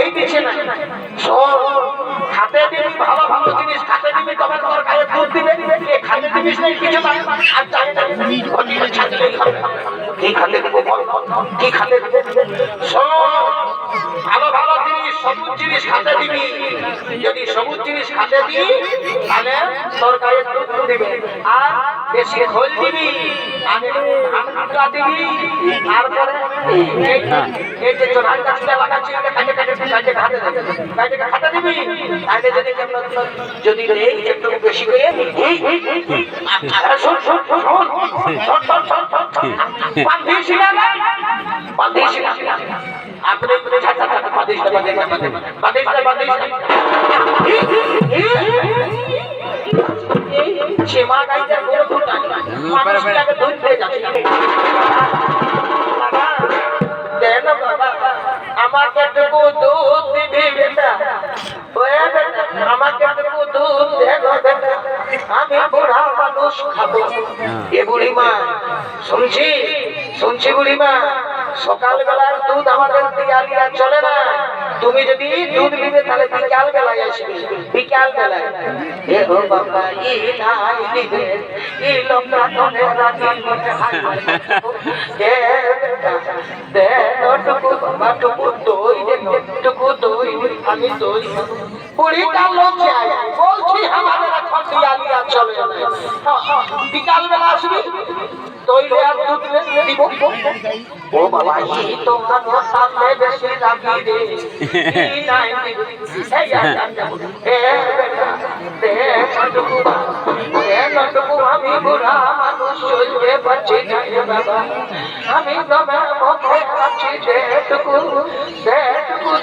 ধেই দিচ্ছে না শোন খাতে দিবি, ভালো ভালো জিনিস খাতে দিবি, তবে তোর গায়ে দুধ দিবে। এ খাতে দিবিস না কিছু না আর চাইটা ঘটিয়ে ছাড়লেই হবে। কি খাতে দেবো কি খাতে দেবো? শোন ভালো ভালো জিনিস, সবুজ জিনিস খাতে দিবি। যদি সবুজ জিনিস খাতে দিই, তাহলে তোর গায়ে দুধ দিবে। আর বেশি খোল দিবি। আর যদি একটু বেশি করে আপনি क्षमा गाईच्या দুধ বেটা ওয়া বেটা আমাকে দুধ দে আমি বুড়া মানুষ খাব। হ্যাঁ। এ বুড়ি মা শুনছি? শুনছি বুড়ি মা সকালবেলার দুধ আমাদের দিয়ালিয়া চলে না। তুমি যদি দুধ নিবে, তাহলে বিকাল বেলায় আসবে বিকাল বেলায় আমি বলছি আমাদের তুই আলি আমি বুড়া মানুষ বাবা আমি তোমার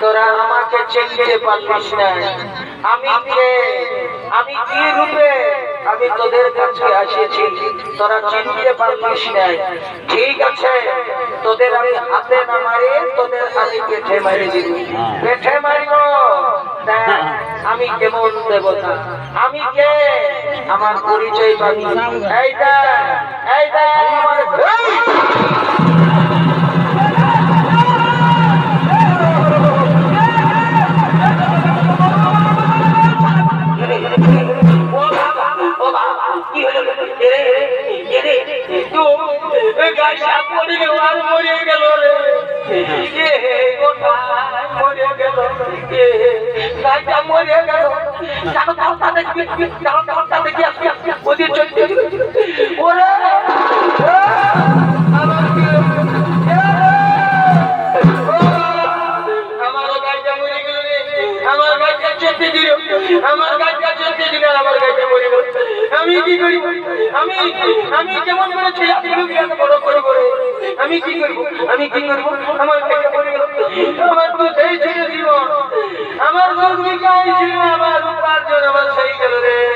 তোর আমাকে চিনতে পারলিস না। আমি কে? আমি কি রূপে? আমি তোদের কাছে আসিছি তোরা চিনতে পারলিস না। ঠিক আছে, তোদের আমি হাতে না মারি তোদের আমি পেটে মারি দিব। পেটে মারিব। আমি কেমন দেবতা আমি কে আমার পরিচয় পাবি এইটা এইটা আমার কি হলো? গাইয়া পড়ে গেল আর মরে গেল রে। কে কোথায় মরে গেল কে গাইয়া মরে গেল। জানো কালটা দেখবি জানো কালটা দেখি আসবি আমি কি করব? আমার পেটে পড়ে গেল আমার তো সেই ছিল জীবন। আমার ভূমিকা ছিল, আমার উপার্জন আমার সেই গেল রে।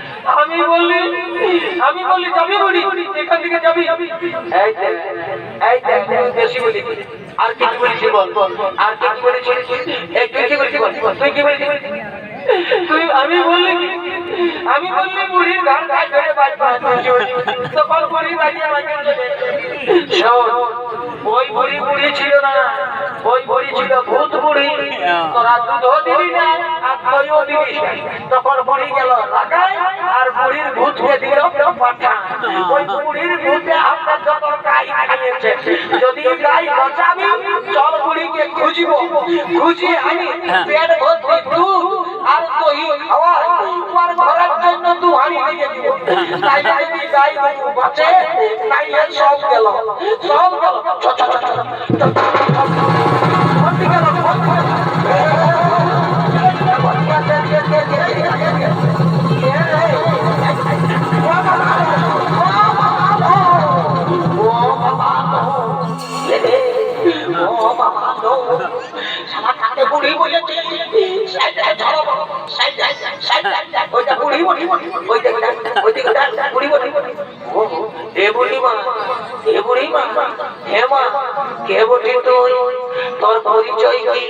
আমি বললি আমি বললি যাবি বুড়ি এখান থেকে যাবি? এই দেখ, এই দেখ, বেশি বলি। আর কি বলেছি বল। আর তুই কি বলেছি বল? তুই কি বলেছি তুই আমি বললি আমি বললি ধরে বুড়ি বাড়ি আমাকে শোন, ওই বুড়ি বুড়ি ছিল না। ওই বুড়ি ছিল ভূত বুড়ি। তোরা দুধও দিবি না আর দইও দিবি তখন বুড়ি গেল আর বুড়ির ভূতকে দিল পাঠা ওই বুড়ির ভূতে আমরা যত গাই খাইয়েছে যদি গাই বাঁচাবি চল বুড়িকে খুঁজিব। খুঁজি আমি পেট ভর্তি দুধ আর খাওয়া তোমার ঘরের জন্য দু হাড়ি নিয়ে দিব। তাই যদি গাই বাঁচে তাইলে সব গেল। সব গেল। ওইটা বুড়ি বুড়ি ওইটা ওইটা বুড়ি বুড়ি এ বুড়ি মা এ বুড়ি মা হে মা কে বটি তুই তোর পরিচয় কি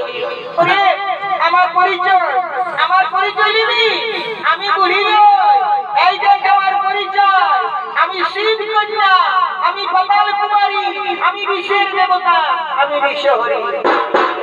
ওরে আমার পরিচয় আমার পরিচয় নিবি আমি বুড়ি। এই দেখ আমার পরিচয় আমি শিব কন্যা আমি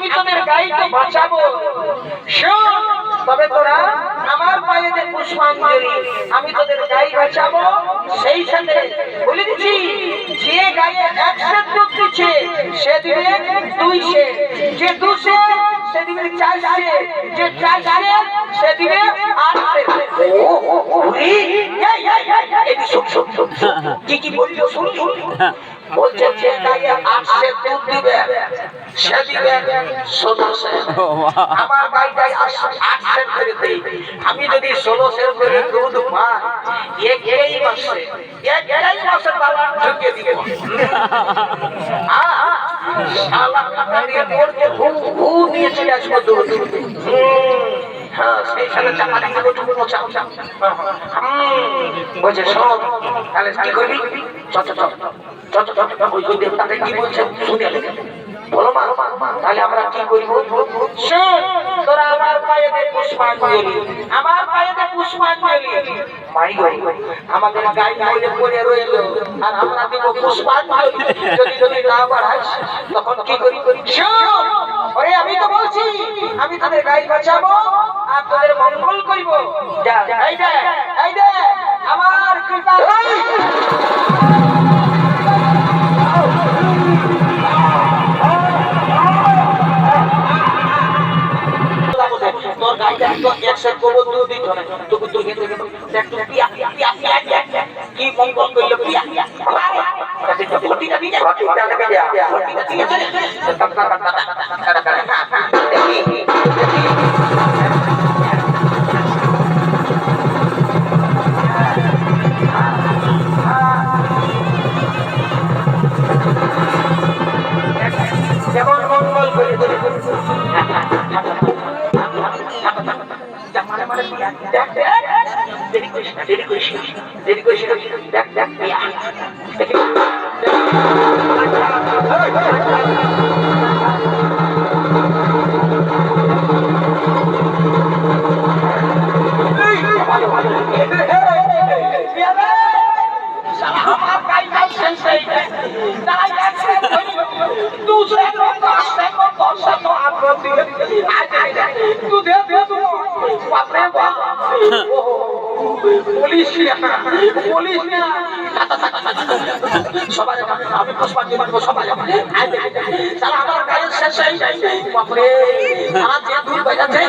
আমি তোদের গাইকে বাঁচাবো শোন তবে তোরা আমার পায়ে যে পুষ্পাঞ্জলি আমি তোদের গাই বাঁচাবো সেই সাথে বলে দিচ্ছি যে গায়ে এক সের দুধ দিচ্ছে সে দিবে দুই সে যে দু সে সে দিবে চার যে চার সে সে দিবে আট সে ও ও ও রে এই এই এই এই শুন শুন শুন শুন। কি কি বলছো শুন শুন বলছে যে গায়ে আটশে দুধ দিবে সে দিবে ষোলো সে আমার গাইটাই আটশে করে দেই। আমি যদি ষোলো সে করে দুধ পাই এক এই মাসে এক এই মাসে বাবা ঢুকে দিব। শালা দিয়ে ঘু ঘু দিয়ে চলে আসব দুধ। বলছে। শোন তাহলে কি করবি? চত চত চত চ চ চ চ, ওই দেবতাকে কি বলছে? শুনে বলো মা। তাহলে আমরা কি করব? শোন, তোরা আমার পায়ে পুষ্পাঞ্জলি আমার পায়ে পুষ্পাঞ্জলি মাই গো, আমাদের গাই গাইলে পড়ে রইল, আর আমরা দিব পুষ্পাঞ্জলি যদি যদি না বাড়াস, তখন কি করি করি শোন, ওরে, আমি তো বলছি, আমি তোদের গাই বাঁচাবো, আর তোদের মঙ্গল করিব। যা, এই দে এই দে আমার কৃপা। একশো কবর দুধ দিত না তবু তুই হেঁটে গেল দেখ তো পিয়া পিয়া পিয়া। কি মঙ্গল করল পিয়া পিয়া ঘটিটা দিয়ে ঘটিটা দিয়ে ঘটিটা দিয়ে চলে দেখি দেরি করিস না দেরি করিস না দেরি করিস না দেখ দেখ পিয়া দেখি আমার গাইটা শেষ হয়ে যায় তাই একশো दूसरे সবাই আমি পুষ্পাঞ্জলি দেবো সবাই সারা আমার গায়ে শেষ হয়ে যায়। বাপরে আমার যে দুধ বেজাচ্ছে